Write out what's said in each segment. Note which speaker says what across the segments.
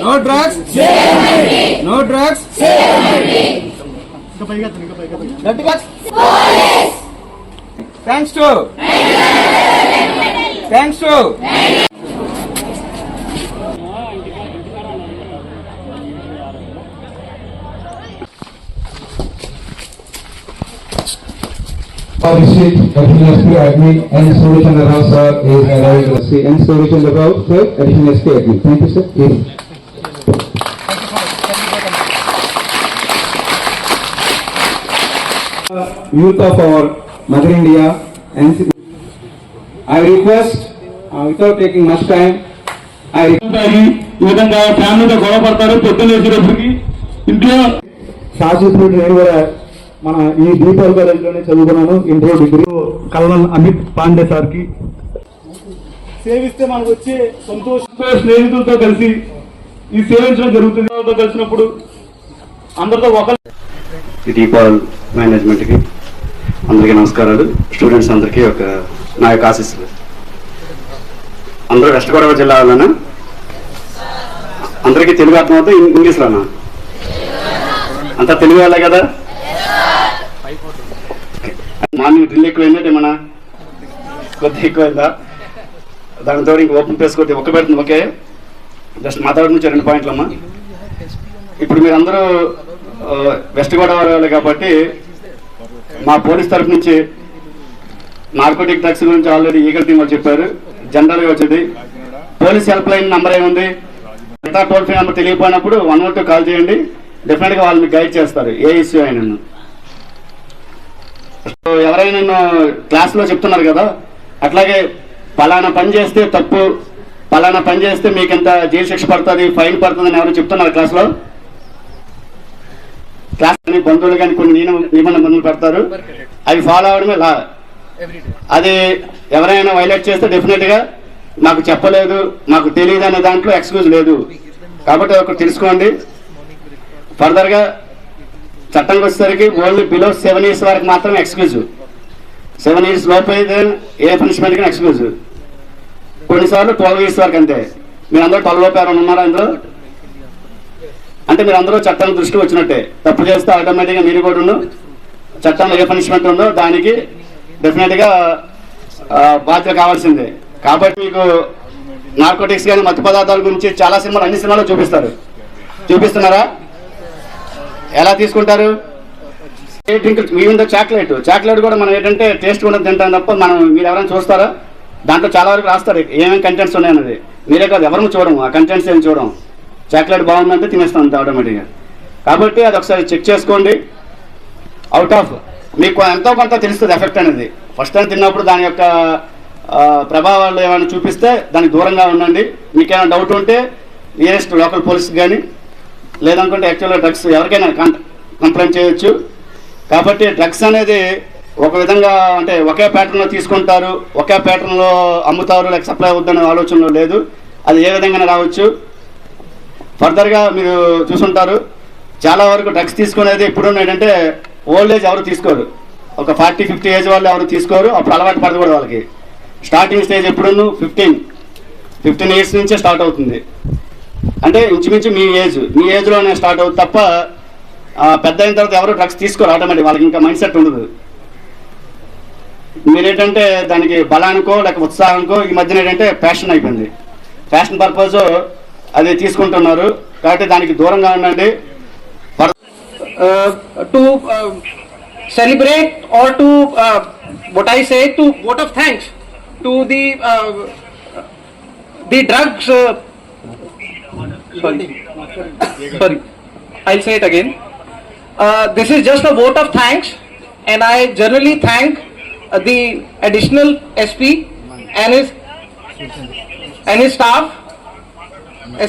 Speaker 1: No drugs no drugs thanks to thanks to
Speaker 2: Abhishek, additional SP admin, and Surya Chandra Rao sir is arrived. And Surya Chandra Rao sir, additional SP admin. Thank you sir. Yes. Youth of our Mother India and I request, uh, without taking much time, I request
Speaker 3: తాగి ఈ విధంగా ఫ్యామిలీతో గొడవ పడతారు పొద్దున్న వేసేటప్పటికి ఇంట్లో
Speaker 2: శాశ్వత నేను కూడా మన ఈ దీపావళి కాలేజీలోనే చదువుకున్నాను ఇంటర్ డిగ్రీ.
Speaker 3: కల్వల్ అమిత్ పాండే సార్కి సేవిస్తే మనకు వచ్చే సంతోషంతో స్నేహితులతో కలిసి ఈ సేవించడం జరుగుతుంది. వాళ్ళతో కలిసినప్పుడు అందరితో ఒక
Speaker 4: ఈ దీపావళి మేనేజ్మెంట్కి అందరికీ నమస్కారాలు. స్టూడెంట్స్ అందరికీ ఒక నా యొక్క ఆశీస్సులు. అందరూ వెస్ట్ గోదావరి జిల్లా వాళ్ళనా? అందరికీ తెలుగు అర్థమవుతా ఇంగ్లీష్లోనా అంతా తెలుగు వాళ్ళే కదా? మార్నింగ్ డ్రిల్ ఎక్కువైందంటే ఏమన్నా? కొద్దిగా ఎక్కువైందా? దానితో ఇంక ఓపెన్ ప్లేస్ కొద్ది ఒక్క పెడుతుంది ఓకే? జస్ట్ మాట్లాడడం నుంచి రెండు పాయింట్లు అమ్మా ఇప్పుడు మీరందరూ వెస్ట్ గోదావరి వాళ్ళు కాబట్టి మా పోలీస్ తరఫు నుంచి నార్కోటిక్ డ్రగ్స్ గురించి ఆల్రెడీ ఈగల్ టీం వాళ్ళు చెప్పారు. జనరల్గా వచ్చింది పోలీస్ హెల్ప్ లైన్ నెంబర్ ఏముంది ఎంత టోల్ ఫ్రీ నెంబర్ తెలియకపోయినప్పుడు వన్ వన్ టూ కాల్ చేయండి. డెఫినెట్గా వాళ్ళు మీకు గైడ్ చేస్తారు ఏ ఇష్యూ అయినా ఎవరైనా క్లాస్ క్లాస్లో చెప్తున్నారు కదా అట్లాగే పలానా పని చేస్తే తప్పు పలానా పని చేస్తే మీకు ఎంత జైలు శిక్ష పడుతుంది ఫైన్ పడుతుంది అని ఎవరు చెప్తున్నారు క్లాస్లో? క్లాస్ కానీ బంధువులు కానీ కొన్ని నియమ నిబంధనలు పెడతారు. అవి ఫాలో అవడమే లా. అది ఎవరైనా వైలేట్ చేస్తే డెఫినెట్గా మాకు చెప్పలేదు మాకు తెలియదు అనే దాంట్లో ఎక్స్క్యూజ్ లేదు. కాబట్టి ఒకటి తెలుసుకోండి. ఫర్దర్గా చట్టంకి వచ్చేసరికి ఓన్లీ బిలో సెవెన్ ఇయర్స్ వరకు మాత్రం ఎక్స్క్యూజ్ సెవెన్ ఇయర్స్ లోపు అయితే ఏ పనిష్మెంట్ కానీ ఎక్స్క్యూజ్ కొన్నిసార్లు ట్వెల్వ్ ఇయర్స్ వరకు అంతే. మీరు అందరూ ట్వెల్వ్ లోపు ఎవరైనా ఉన్నారా ఇందులో? అంటే మీరు అందరూ చట్టం దృష్టికి వచ్చినట్టే. తప్పు చేస్తే ఆటోమేటిక్గా మీరు కూడా ఉండు. చట్టంలో ఏ పనిష్మెంట్ ఉందో దానికి డెఫినెట్గా బాధ్యత కావాల్సిందే. కాబట్టి మీకు నార్కోటిక్స్ కానీ మత్తు పదార్థాల గురించి చాలా సినిమాలు అన్ని సినిమాలు చూపిస్తారు. చూపిస్తున్నారా? ఎలా తీసుకుంటారు? ఏ డ్రింక్ చాక్లెట్. చాక్లెట్ కూడా మనం ఏంటంటే టేస్ట్ కూడా తింటాం తప్ప మనం మీరు ఎవరైనా చూస్తారా? దాంట్లో చాలా వరకు రాస్తారు. ఏమేమి కంటెంట్స్ ఉన్నాయన్నది. మీరే కాదు ఎవరు చూడము. ఆ కంటెంట్స్ ఏం చూడము. చాక్లెట్ బాగుందంటే తినేస్తాం అంత ఆటోమేటిక్గా కాబట్టి అది ఒకసారి చెక్ చేసుకోండి. అవుట్ ఆఫ్ మీకు ఎంతో కొంత తెలుస్తుంది ఎఫెక్ట్ అనేది. ఫస్ట్ టైం తిన్నప్పుడు దాని యొక్క ప్రభావాలు ఏమైనా చూపిస్తే దానికి దూరంగా ఉండండి. మీకు ఏమైనా డౌట్ ఉంటే నియరెస్ట్ లోకల్ పోలీస్కి కానీ లేదనుకుంటే యాక్చువల్గా డ్రగ్స్ ఎవరికైనా కంప్లైంట్ చేయొచ్చు. కాబట్టి డ్రగ్స్ అనేది ఒక విధంగా అంటే ఒకే ప్యాటర్న్లో తీసుకుంటారు ఒకే ప్యాటర్న్లో అమ్ముతారు లేక సప్లై అవుద్దనే ఆలోచనలో లేదు. అది ఏ విధంగా రావచ్చు. ఫర్దర్గా మీరు చూసుంటారు చాలా వరకు డ్రగ్స్ తీసుకునేది ఇప్పుడు ఏంటంటే ఓల్డ్ ఏజ్ ఎవరు తీసుకోరు. ఒక ఫార్టీ ఫిఫ్టీ ఏజ్ వాళ్ళు ఎవరు తీసుకోరు అప్పుడు అలవాటు పడదు కూడా వాళ్ళకి. స్టార్టింగ్ స్టేజ్ ఎప్పుడును ఫిఫ్టీన్ ఫిఫ్టీన్ ఇయర్స్ నుంచే స్టార్ట్ అవుతుంది. అంటే ఇంచుమించు మీ ఏజ్ మీ ఏజ్లోనే స్టార్ట్ అవుతుంది తప్ప పెద్ద అయిన తర్వాత ఎవరు డ్రగ్స్ తీసుకోరు ఆటోమేటిక్ వాళ్ళకి ఇంకా మైండ్ సెట్ ఉండదు. మీరేంటంటే దానికి బలానికో లేక ఉత్సాహంకో ఈ మధ్యన ఏంటంటే ప్యాషన్ అయిపోయింది. ఫ్యాషన్ పర్పస్ అది తీసుకుంటున్నారు. కాబట్టి దానికి దూరంగా ఉండండి.
Speaker 5: To celebrate or to or to uh, what I say to vote of thanks to the uh, the drugs. Uh, sorry, sorry. I'll say it again. Uh, this is just a vote of thanks, and I generally thank uh, the additional SP and his and his staff,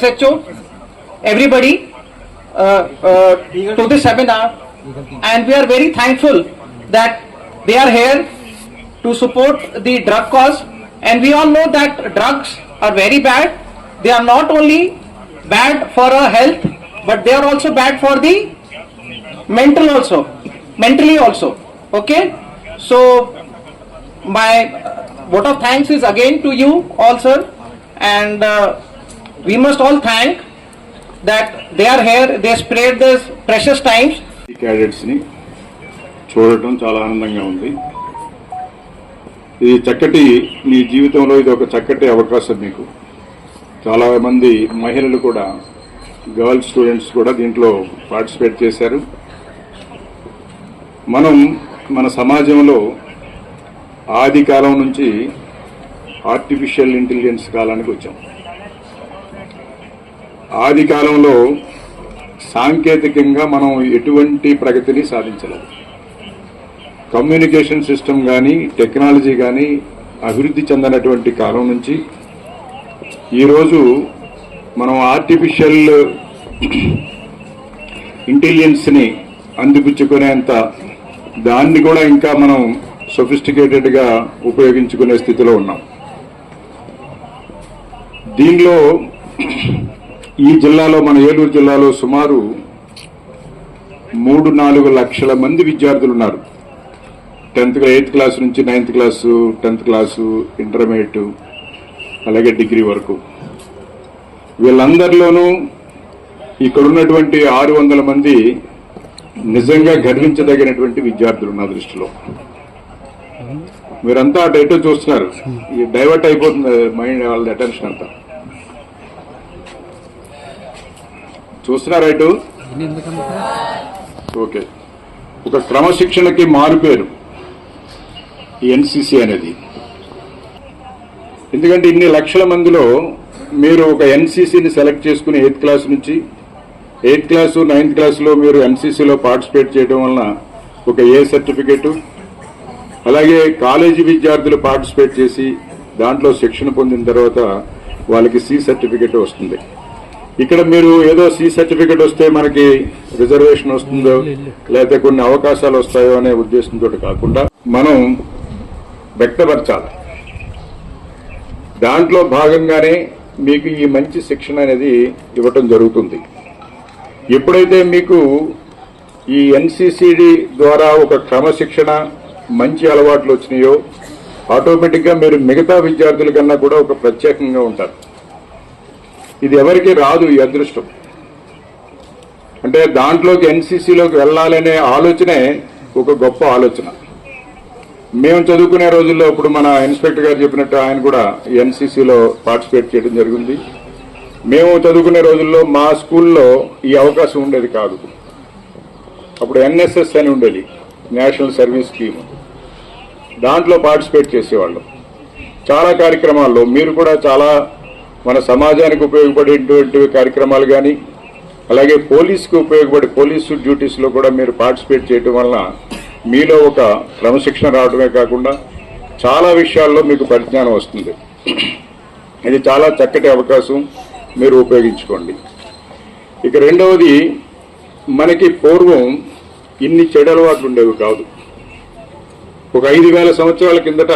Speaker 5: SHO, everybody uh, uh, to this seminar. And we are very thankful that they are here to support the drug cause. And we all know that drugs are very bad. They are not only bad for our health but they are also bad for the mental also mentally also okay so my uh, vote of thanks is again to you all sir and uh, we must all thank that they are here, they spared this precious times
Speaker 6: ఈ cadets ని చూడటం చాలా ఆనందంగా ఉంది ఇది చక్కటి మీ జీవితంలో ఇది ఒక చక్కటి అవకాశం మీకు చాలా మంది మహిళలు కూడా గర్ల్స్ స్టూడెంట్స్ కూడా దీంట్లో పార్టిసిపేట్ చేశారు. మనం మన సమాజంలో ఆది కాలం నుంచి ఆర్టిఫిషియల్ ఇంటెలిజెన్స్ కాలానికి వచ్చాం. ఆది కాలంలో సాంకేతికంగా మనం ఎటువంటి ప్రగతిని సాధించలేదు. కమ్యూనికేషన్ సిస్టమ్ కానీ టెక్నాలజీ కానీ అభివృద్ధి చెందినటువంటి కాలం నుంచి ఈరోజు మనం ఆర్టిఫిషియల్ ఇంటెలిజెన్స్ని అందిపుచ్చుకునేంత దాన్ని కూడా ఇంకా మనం సొఫిస్టికేటెడ్గా ఉపయోగించుకునే స్థితిలో ఉన్నాం. దీనిలో ఈ జిల్లాలో మన ఏలూరు జిల్లాలో సుమారు మూడు నాలుగు లక్షల మంది విద్యార్థులు ఉన్నారు టెన్త్ ఎయిత్ క్లాస్ నుంచి ninth class tenth class intermediate అలాగే డిగ్రీ వరకు. వీళ్ళందరిలోనూ ఇక్కడ ఉన్నటువంటి ఆరు వందల మంది నిజంగా గర్వించదగినటువంటి విద్యార్థులు నా దృష్టిలో. మీరంతా అటు ఎటో చూస్తున్నారు. డైవర్ట్ అయిపోతుంది మైండ్ వాళ్ళ అటెన్షన్ అంతా. చూస్తున్నారా ఇటు? ఓకే. ఒక క్రమశిక్షణకి మారుపేరు ఈ ఎన్సిసి అనేది. ఎందుకంటే ఇన్ని లక్షల మందిలో మీరు ఒక ఎన్సీసీని సెలెక్ట్ చేసుకుని ఎయిత్ క్లాస్ నుంచి ఎయిత్ క్లాసు నైన్త్ క్లాస్లో మీరు ఎన్సీసీలో పార్టిసిపేట్ చేయడం వలన ఒక ఏ సర్టిఫికేటు? అలాగే కాలేజీ విద్యార్థులు పార్టిసిపేట్ చేసి దాంట్లో శిక్షణ పొందిన తర్వాత వాళ్ళకి సి సర్టిఫికేట్ వస్తుంది. ఇక్కడ మీరు ఏదో సి సర్టిఫికేట్ వస్తే మనకి రిజర్వేషన్ వస్తుందో లేకపోతే కొన్ని అవకాశాలు వస్తాయో అనే ఉద్దేశంతో కాకుండా మనం వ్యక్తపరచాలి. దాంట్లో భాగంగానే మీకు ఈ మంచి శిక్షణ అనేది ఇవ్వటం జరుగుతుంది. ఎప్పుడైతే మీకు ఈ ఎన్సిసిడి ద్వారా ఒక క్రమశిక్షణ మంచి అలవాట్లు వచ్చినాయో ఆటోమేటిక్గా మీరు మిగతా విద్యార్థుల కన్నా కూడా ఒక ప్రత్యేకంగా ఉంటారు. ఇది ఎవరికి రాదు ఈ అదృష్టం. అంటే దాంట్లోకి ఎన్సీసీలోకి వెళ్ళాలనే ఆలోచనే ఒక గొప్ప ఆలోచన. మేము చదువుకునే రోజుల్లో ఇప్పుడు మన ఇన్స్పెక్టర్ గారు చెప్పినట్టు ఆయన కూడా ఎన్సీసీలో పార్టిసిపేట్ చేయడం జరిగింది. మేము చదువుకునే రోజుల్లో మా స్కూల్లో ఈ అవకాశం ఉండేది కాదు. అప్పుడు ఎన్ఎస్ఎస్ అని ఉండేది నేషనల్ సర్వీస్ స్కీమ్. దాంట్లో పార్టిసిపేట్ చేసేవాళ్ళం. చాలా కార్యక్రమాల్లో మీరు కూడా చాలా మన సమాజానికి ఉపయోగపడేటువంటి కార్యక్రమాలు కానీ అలాగే పోలీస్కి ఉపయోగపడే పోలీసు డ్యూటీస్లో కూడా మీరు పార్టిసిపేట్ చేయడం వలన మీలో ఒక క్రమశిక్షణ రావడమే కాకుండా చాలా విషయాల్లో మీకు పరిజ్ఞానం వస్తుంది. ఇది చాలా చక్కటి అవకాశం మీరు ఉపయోగించుకోండి. ఇక రెండవది మనకి పూర్వం ఇన్ని చెడు అలవాట్లు ఉండేవి కాదు. ఒక ఐదు వేల సంవత్సరాల కిందట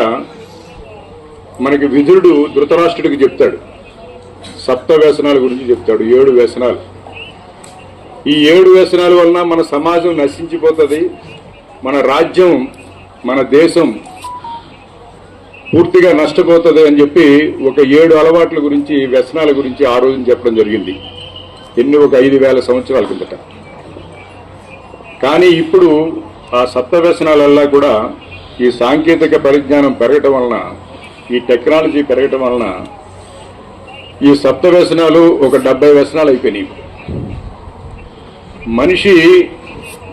Speaker 6: మనకి విధుడు ధృతరాష్ట్రుడికి చెప్తాడు. సప్త వ్యసనాల గురించి చెప్తాడు ఏడు వ్యసనాలు. ఈ ఏడు వ్యసనాల వలన మన సమాజం నశించిపోతుంది మన రాజ్యం మన దేశం పూర్తిగా నష్టపోతుంది అని చెప్పి ఒక ఏడు అలవాట్ల గురించి వ్యసనాల గురించి ఆ రోజున చెప్పడం జరిగింది. ఎన్ని ఒక ఐదు వేల సంవత్సరాల కిందట. కానీ ఇప్పుడు ఆ సప్త వ్యసనాలల్లా కూడా ఈ సాంకేతిక పరిజ్ఞానం పెరగటం వలన ఈ టెక్నాలజీ పెరగటం వలన ఈ సప్త వ్యసనాలు ఒక డెబ్బై వ్యసనాలు అయిపోయినాయి. మనిషి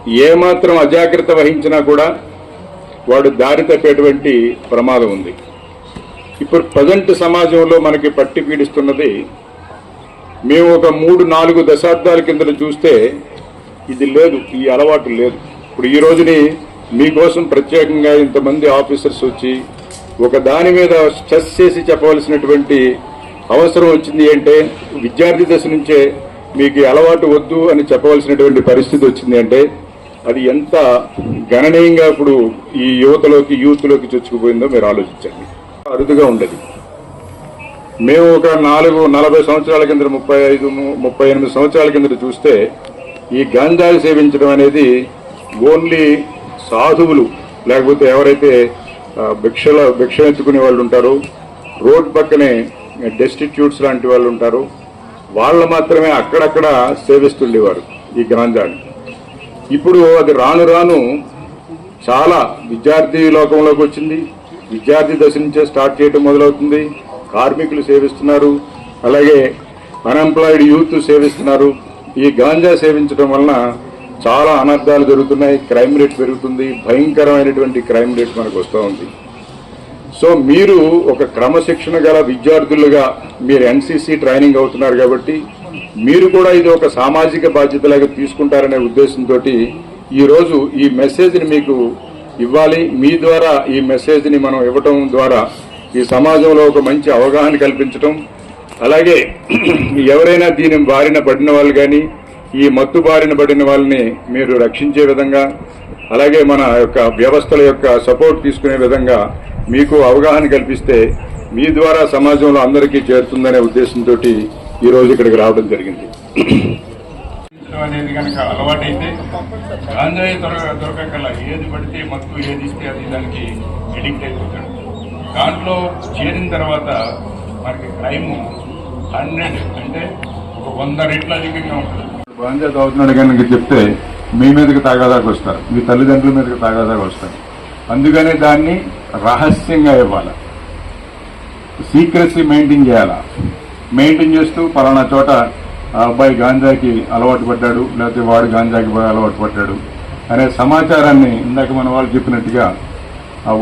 Speaker 6: ఏమాత్రం అజాగ్రత్త వహించినా కూడా వాడు దారి తప్పేటువంటి ప్రమాదం ఉంది. ఇప్పుడు ప్రజెంట్ సమాజంలో మనకి పట్టి పీడిస్తున్నది మేము ఒక మూడు నాలుగు దశాబ్దాల కింద చూస్తే ఇది లేదు ఈ అలవాటు లేదు. ఇప్పుడు ఈ రోజుని మీకోసం ప్రత్యేకంగా ఇంతమంది ఆఫీసర్స్ వచ్చి ఒక దాని మీద స్ట్రెస్ చేసి చెప్పవలసినటువంటి అవసరం వచ్చింది అంటే విద్యార్థి దశ నుంచే మీకు అలవాటు వద్దు అని చెప్పవలసినటువంటి పరిస్థితి వచ్చింది అంటే అది ఎంత గణనీయంగా ఇప్పుడు ఈ యువతలోకి యూత్లోకి చొచ్చుకుపోయిందో మీరు ఆలోచించండి. అరుదుగా ఉండదు. మేము ఒక నాలుగు నలభై సంవత్సరాల కింద ముప్పై ఐదు ముప్పై ఎనిమిది సంవత్సరాల కింద చూస్తే ఈ గంజాయి సేవించడం అనేది ఓన్లీ సాధువులు లేకపోతే ఎవరైతే భిక్షల భిక్ష ఎత్తుకునే వాళ్ళు ఉంటారో రోడ్ పక్కనే డెస్టిట్యూట్స్ లాంటి వాళ్ళు ఉంటారు వాళ్ళు మాత్రమే అక్కడక్కడ సేవిస్తుండేవారు ఈ గాంజాని ఇప్పుడు అది రాను రాను చాలా విద్యార్థి లోకంలోకి వచ్చింది. విద్యార్థి దశ నుంచే స్టార్ట్ చేయడం మొదలవుతుంది. కార్మికులు సేవిస్తున్నారు. అలాగే అన్ఎంప్లాయిడ్ యూత్ సేవిస్తున్నారు. ఈ గాంజా సేవించడం వలన చాలా అనర్థాలు జరుగుతున్నాయి. క్రైమ్ రేట్ పెరుగుతుంది. భయంకరమైనటువంటి క్రైమ్ రేట్ మనకు వస్తూ ఉంది. సో మీరు ఒక క్రమశిక్షణ గల విద్యార్థులుగా మీరు ఎన్సీసీ ట్రైనింగ్ అవుతున్నారు కాబట్టి మీరు కూడా ఇది ఒక సామాజిక బాధ్యతలాగా తీసుకుంటారనే ఉద్దేశంతో ఈరోజు ఈ మెసేజ్ని మీకు ఇవ్వాలి. మీ ద్వారా ఈ మెసేజ్ని మనం ఇవ్వటం ద్వారా ఈ సమాజంలో ఒక మంచి అవగాహన కల్పించటం. అలాగే ఎవరైనా దీని బారిన పడిన వాళ్ళు కానీ ఈ మత్తు బారిన పడిన వాళ్ళని మీరు రక్షించే విధంగా అలాగే మన యొక్క వ్యవస్థల యొక్క సపోర్ట్ తీసుకునే విధంగా మీకు అవగాహన కల్పిస్తే మీ ద్వారా సమాజంలో అందరికీ చేరుతుందనే ఉద్దేశంతో ఈ రోజు ఇక్కడికి రావడం జరిగింది.
Speaker 7: అనేది కనుక అలవాటైతే గాంజాయి దొరక దొరకగల ఏది పడితే మత్తు ఏది ఇస్తే అది దానికి ఎడిక్ట్ అయిపోతాడు. దాంట్లో చేరిన తర్వాత మనకి క్రైమ్ హండ్రెడ్ అంటే ఒక వంద రెట్లు అధికంగా ఉంటుంది.
Speaker 6: గాంజా తాగుతున్నాడు కనుక చెప్తే మీ మీదకి తాగాదాకా వస్తారు. మీ తల్లిదండ్రుల మీదకి తాగాదాకా వస్తారు. అందుకనే దాన్ని రహస్యంగా ఇవ్వాలి. సీక్రెసీ మెయింటైన్ చేయాలా? మెయింటైన్ చేస్తూ పలానా చోట ఆ అబ్బాయి గాంజాకి అలవాటు పడ్డాడు లేకపోతే వాడు గాంజాకి బాగా అలవాటు పడ్డాడు అనే సమాచారాన్ని ఇందాక మన వాళ్ళు చెప్పినట్టుగా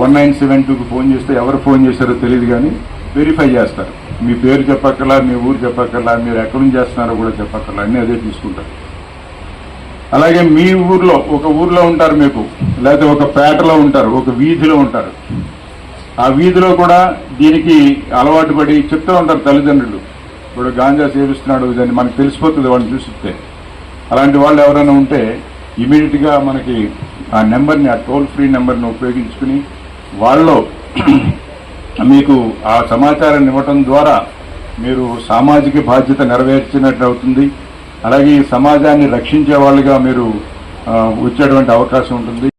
Speaker 6: వన్ నైన్ సెవెన్ టూకి ఫోన్ చేస్తే ఎవరు ఫోన్ చేశారో తెలియదు కానీ వెరిఫై చేస్తారు. మీ పేరు చెప్పక్కర్లా మీ ఊరు చెప్పక్కర్లా మీరు ఎక్కడి నుంచి చేస్తున్నారో కూడా చెప్పక్కర్లా అన్నీ అదే తీసుకుంటారు అలాగే మీ ఊర్లో ఒక ఊర్లో ఉంటారు మీకు లేకపోతే ఒక పేటలో ఉంటారు ఒక వీధిలో ఉంటారు. ఆ వీధిలో కూడా దీనికి అలవాటు పడి చెప్తూ ఉంటారు తల్లిదండ్రులు. ఇప్పుడు గాంజా సేవిస్తున్నాడు దాన్ని మనకు తెలిసిపోతుంది వాడిని చూసిస్తే. అలాంటి వాళ్ళు ఎవరైనా ఉంటే ఇమీడియట్గా మనకి ఆ నెంబర్ని ఆ టోల్ ఫ్రీ నెంబర్ని ఉపయోగించుకుని వాళ్ళు మీకు ఆ సమాచారాన్ని ఇవ్వటం ద్వారా మీరు సామాజిక బాధ్యత నెరవేర్చినట్టు అవుతుంది. అలాగే ఈ సమాజాన్ని రక్షించే వాళ్ళుగా మీరు వచ్చేటువంటి అవకాశం ఉంటుంది.